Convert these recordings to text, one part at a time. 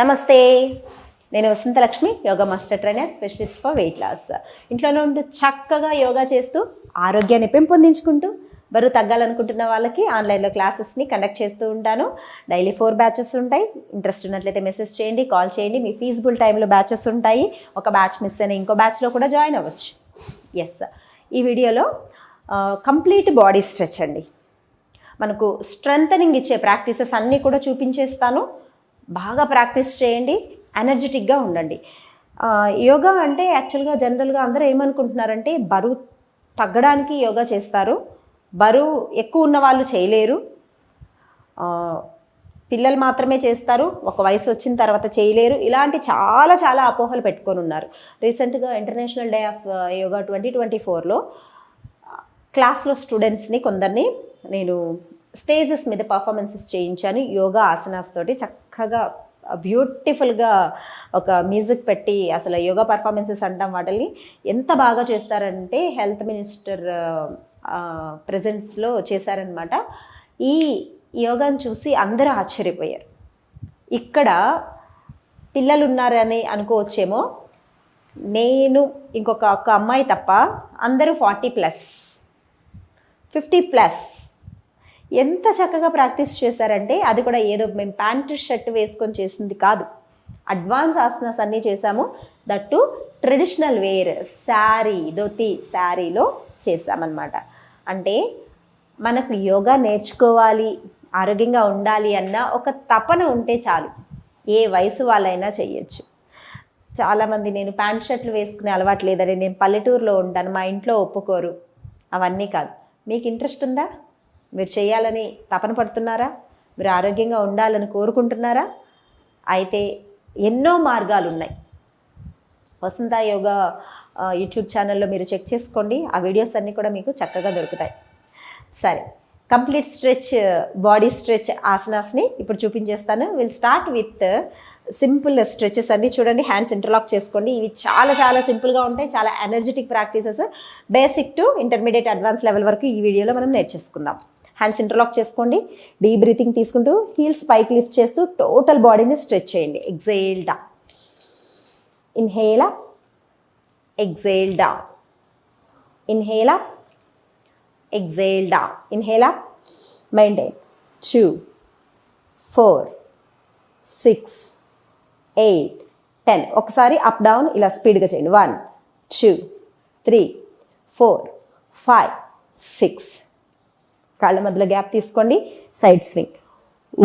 నమస్తే. నేను Vasanthalakshmi yoga master trainer specialist for weight loss. ఇంట్లోనే ఉంటూ చక్కగా యోగా చేస్తూ ఆరోగ్యాన్ని పెంపొందించుకుంటూ బరువు తగ్గాలనుకుంటున్న వాళ్ళకి ఆన్లైన్లో క్లాసెస్ని కండక్ట్ చేస్తూ ఉంటాను. డైలీ ఫోర్ బ్యాచెస్ ఉంటాయి. ఇంట్రెస్ట్ ఉన్నట్లయితే మెసేజ్ చేయండి కాల్ చేయండి. మీ ఫీజుబుల్ టైంలో బ్యాచెస్ ఉంటాయి. ఒక బ్యాచ్ మిస్ అయిన ఇంకో బ్యాచ్లో కూడా జాయిన్ అవ్వచ్చు. ఎస్ ఈ వీడియోలో కంప్లీట్ బాడీ స్ట్రెచ్ అండి. మనకు స్ట్రెంథనింగ్ ఇచ్చే ప్రాక్టీసెస్ అన్నీ కూడా చూపించేస్తాను. బాగా ప్రాక్టీస్ చేయండి ఎనర్జెటిక్గా ఉండండి. యోగా అంటే యాక్చువల్గా జనరల్గా అందరూ ఏమనుకుంటున్నారంటే బరువు తగ్గడానికి యోగా చేస్తారు. బరువు ఎక్కువ ఉన్న వాళ్ళు చేయలేరు. పిల్లలు మాత్రమే చేస్తారు. ఒక వయసు వచ్చిన తర్వాత చేయలేరు. ఇలాంటి చాలా చాలా అపోహలు పెట్టుకొని ఉన్నారు. రీసెంట్గా international day of yoga twenty twenty ఫోర్లో క్లాస్లో స్టూడెంట్స్ని కొందరిని నేను స్టేజెస్ మీద పర్ఫార్మెన్సెస్ చేయించాను. యోగా ఆసనాస్ తోటి చక్కగా బ్యూటిఫుల్గా ఒక మ్యూజిక్ పెట్టి అసలు యోగా పర్ఫార్మెన్సెస్ అంటాం వాటిని ఎంత బాగా చేస్తారంటే హెల్త్ మినిస్టర్ ప్రజెన్స్లో చేశారనమాట ఈ యోగాను చూసి అందరూ ఆశ్చర్యపోయారు. ఇక్కడ పిల్లలు ఉన్నారని అనుకోవచ్చేమో. నేను ఇంకొక ఒక అమ్మాయి తప్ప అందరూ ఫార్టీ ప్లస్ ఫిఫ్టీ ప్లస్ ఎంత చక్కగా ప్రాక్టీస్ చేశారంటే అది కూడా ఏదో మేము ప్యాంటు షర్ట్ వేసుకొని చేసింది కాదు. అడ్వాన్స్ ఆసనాస్ అన్నీ చేశాము. That traditional wear sari dhoti శారీలో చేసామన్నమాట అంటే మనకు యోగా నేర్చుకోవాలి ఆరోగ్యంగా ఉండాలి అన్న ఒక తపన ఉంటే చాలు. ఏ వయసు వాళ్ళైనా చేయొచ్చు. చాలామంది నేను ప్యాంట్ షర్ట్లు వేసుకునే అలవాటు లేదని నేను పల్లెటూరులో ఉంటాను మా ఇంట్లో ఒప్పుకోరు. అవన్నీ కాదు. మీకు ఇంట్రెస్ట్ ఉందా? మీరు చేయాలని తపన పడుతున్నారా? మీరు ఆరోగ్యంగా ఉండాలని కోరుకుంటున్నారా? అయితే ఎన్నో మార్గాలు ఉన్నాయి వసంత యోగా యూట్యూబ్ ఛానల్లో మీరు చెక్ చేసుకోండి. ఆ వీడియోస్ అన్నీ కూడా మీకు చక్కగా దొరుకుతాయి. సరే కంప్లీట్ స్ట్రెచ్ బాడీ స్ట్రెచ్ ఆసనాస్ని ఇప్పుడు చూపించేస్తాను. Will start with simple stretches అన్ని చూడండి. హ్యాండ్స్ ఇంటర్లాక్ చేసుకోండి. ఇవి చాలా చాలా సింపుల్గా ఉంటాయి. చాలా energetic practices. Basic to intermediate advance level వరకు ఈ వీడియోలో మనం నేర్చేసుకుందాం. హ్యాండ్స్ ఇంటర్లాక్ చేసుకోండి. డీ బ్రీతింగ్ తీసుకుంటూ హీల్స్ పైకి లిఫ్ట్ చేస్తూ టోటల్ బాడీని స్ట్రెచ్ చేయండి. Exhale down inhale up exhale down. Inhale up, exhale down. Inhale up, maintain. Eight ten ఒకసారి అప్ డౌన్ ఇలా స్పీడ్గా చేయండి. One two three four five six కాళ్ళ మధ్యలో గ్యాప్ తీసుకోండి side swing.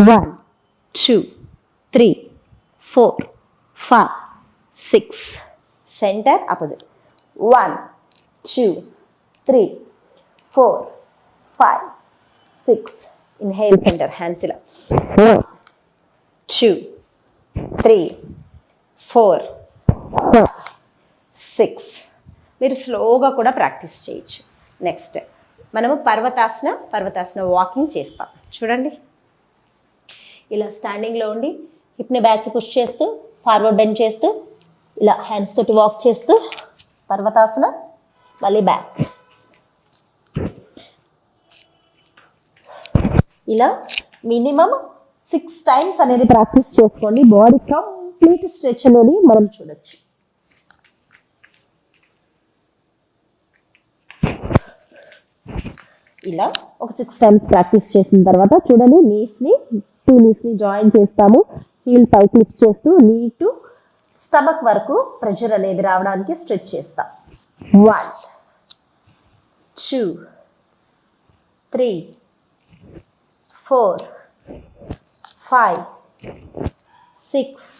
One two three four five six center opposite one two three four five six inhale center hands ఇలా. One two three four six మీరు స్లోగా కూడా practice చేయొచ్చు. Next మనము పర్వతాసన పర్వతాసన walking చేస్తాం. చూడండి. ఇలా స్టాండింగ్లో ఉండి హిప్ని బ్యాక్కి పుష్ చేస్తూ ఫార్వర్డ్ బెండ్ చేస్తూ ఇలా హ్యాండ్స్ తోటి వాక్ చేస్తూ పర్వతాసన మళ్ళీ బ్యాక్ ఇలా మినిమం సిక్స్ టైమ్స్ అనేది ప్రాక్టీస్ చేసుకోండి. బాడీ కంప్లీట్ స్ట్రెచ్ అనేది మనం చూడొచ్చు. ఇలా ఒక సిక్స్ టైమ్స్ ప్రాక్టీస్ చేసిన తర్వాత చూడండి నీస్ని టూ నీస్ని జాయిన్ చేస్తాము. హీల్ పై క్లిప్ చేస్తూ నీ టు స్టమక్ వరకు ప్రెషర్ అనేది రావడానికి స్ట్రెచ్ చేస్తాం. One two three four five six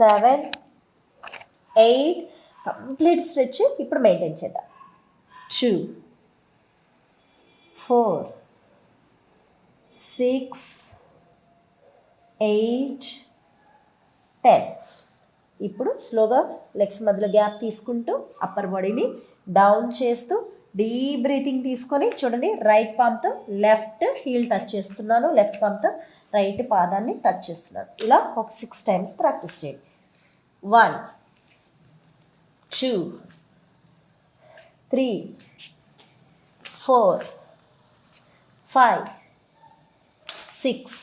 seven eight complete stretch ఇప్పుడు మెయింటైన్ చేద్దాం. Two four six eight ten. ఇప్పుడు స్లోగా లెగ్స్ మధ్యలో గ్యాప్ తీసుకుంటూ అప్పర్ బాడీని డౌన్ చేస్తూ డీప్ బ్రీతింగ్ తీసుకొని చూడండి రైట్ పామ్తో లెఫ్ట్ హీల్ టచ్ చేస్తున్నాను లెఫ్ట్ పామ్తో రైట్ పాదాన్ని టచ్ చేస్తున్నాను. ఇలా ఒక సిక్స్ టైమ్స్ ప్రాక్టీస్ చేయండి. One two three four five six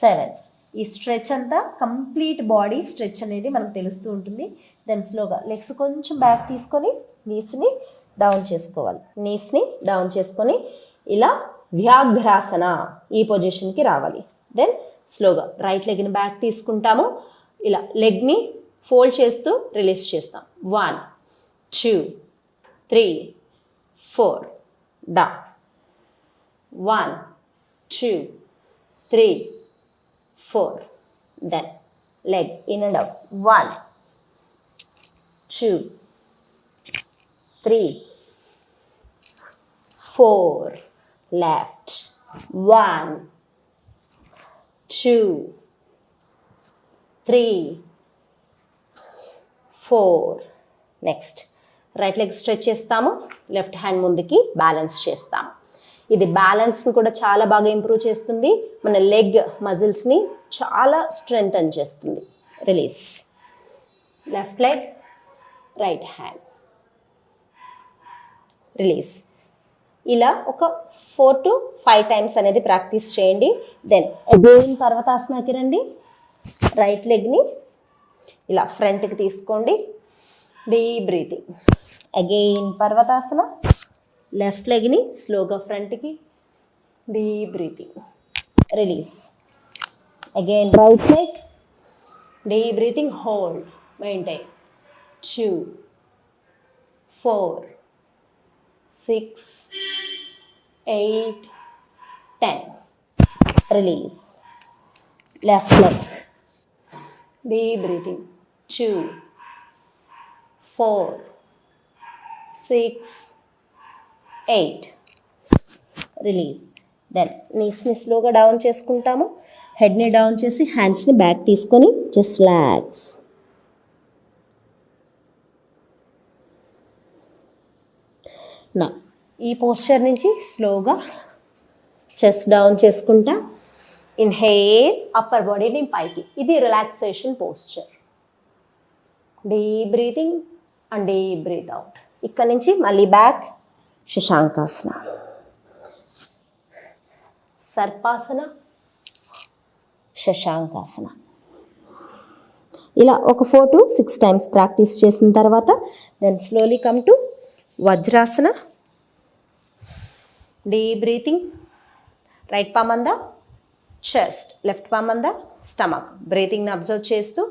seven. ఈ స్ట్రెచ్ అంతా కంప్లీట్ బాడీ స్ట్రెచ్ అనేది మనకు తెలుస్తూ ఉంటుంది. దెన్ స్లోగా లెగ్స్ కొంచెం బ్యాక్ తీసుకొని నీస్ని డౌన్ చేసుకోవాలి. నీస్ని డౌన్ చేసుకొని ఇలా వ్యాఘ్రాసన ఈ పొజిషన్కి రావాలి. దెన్ స్లోగా రైట్ లెగ్ని బ్యాక్ తీసుకుంటాము. ఇలా లెగ్ని ఫోల్డ్ చేస్తూ రిలీజ్ చేస్తాం. వన్ టూ త్రీ ఫోర్ డా one two three four then leg in and out one two three four left one two three four next right leg stretch చేస్తాము left hand ముందుకి balance చేస్తాము ఇది బ్యాలెన్స్ని కూడా చాలా బాగా ఇంప్రూవ్ చేస్తుంది. మన లెగ్ మజిల్స్ని చాలా స్ట్రెంగ్ చేస్తుంది. Release left leg right hand release ఇలా ఒక ఫోర్ టు ఫైవ్ టైమ్స్ అనేది ప్రాక్టీస్ చేయండి. దెన్ అగైన్ పర్వతాసనకి రండి. రైట్ లెగ్ని ఇలా ఫ్రంట్కి తీసుకోండి. Deep breathing again Parvatasana. Left లెగ్ని స్లోగా ఫ్రంట్కి deep breathing. Release. Again right leg deep breathing hold maintain two four six eight ten release left leg deep breathing. Two four six eight. Release. Then నీస్ని స్లోగా down చేసుకుంటాము. హెడ్ని down చేసి హ్యాండ్స్ని back తీసుకొని just relax నా ఈ posture నుంచి స్లోగా చెస్ట్ డౌన్ చేసుకుంటా. ఇన్హేల్ అప్పర్ బాడీని పైకి. ఇది relaxation posture deep breathing and deep breathe out ఇక్కడ నుంచి మళ్ళీ బ్యాక్ శశాంకాసన. సర్పాసన? శశాంకాసన. ఇలా ఒక four to six times practice చేసిన తర్వాత then slowly come to Vajrasana. Deep breathing right palm అందా చెస్ట్ లెఫ్ట్ పామ్ అందా స్టమక్ బ్రీతింగ్ని అబ్జర్వ్ చేస్తూ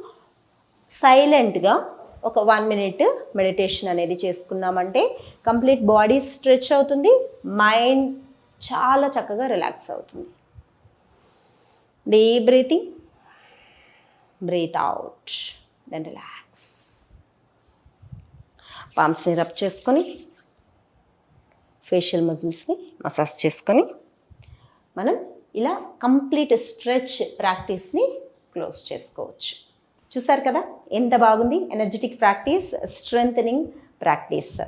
సైలెంట్గా ఒక వన్ మినిట్ మెడిటేషన్ అనేది చేసుకున్నామంటే కంప్లీట్ బాడీ స్ట్రెచ్ అవుతుంది మైండ్ చాలా చక్కగా రిలాక్స్ అవుతుంది. Deep breathing breathe out then relax పామ్స్ని rub చేసుకొని ఫేషియల్ మజిల్స్ని మసాజ్ చేసుకొని మనం ఇలా కంప్లీట్ స్ట్రెచ్ ప్రాక్టీస్ని క్లోజ్ చేసుకోవచ్చు. చూసారు కదా? ఎంత బాగుంది? ఎనర్జెటిక్ ప్రాక్టీస్ స్ట్రెంగ్ ప్రాక్టీస్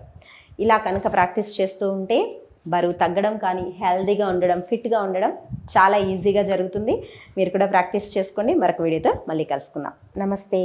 ఇలా కనుక ప్రాక్టీస్ చేస్తూ ఉంటే బరువు తగ్గడం కానీ హెల్దీగా ఉండడం ఫిట్గా ఉండడం చాలా ఈజీగా జరుగుతుంది. మీరు కూడా ప్రాక్టీస్ చేసుకోండి. మరొక వీడియోతో మళ్ళీ కలుసుకుందాం. నమస్తే.